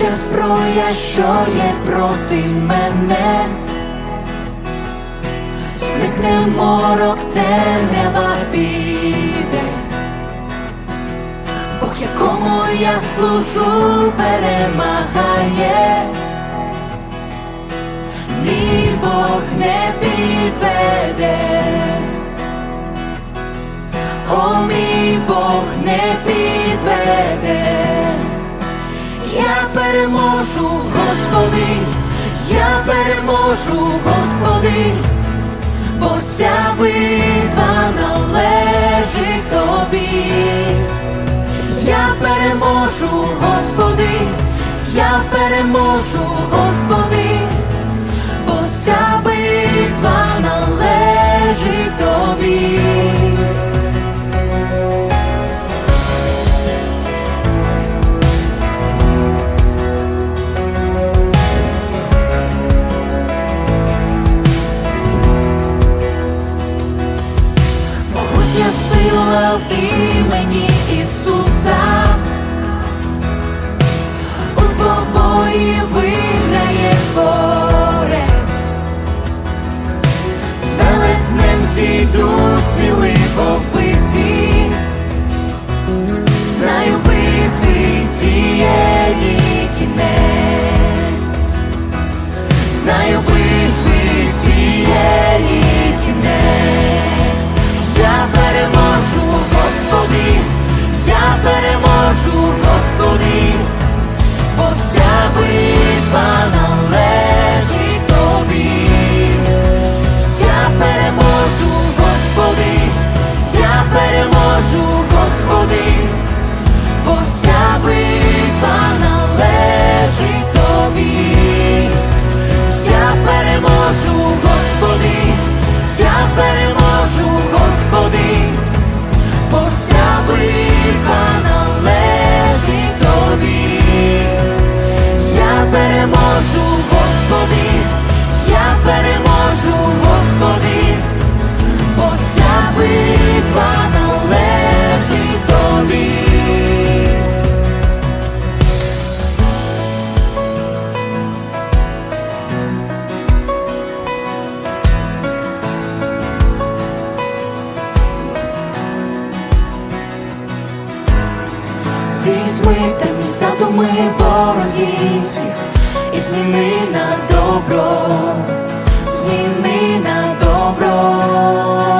вся зброя, що є проти мене, зникне морок, темрява піде, Бог, якому я служу, перемагає, мій Бог не підведе. Переможу, Господи, я переможу, Господи, бо ця битва належить тобі. Я переможу, Господи, я переможу, Господи, в імені Ісуса, зміни на добро, зміни на добро.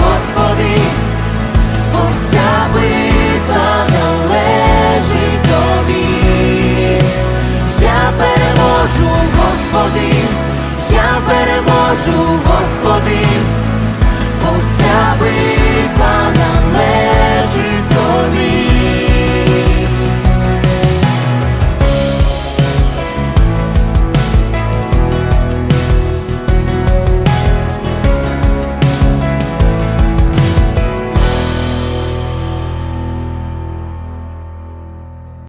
Господи, я переможу, Господи, бо битва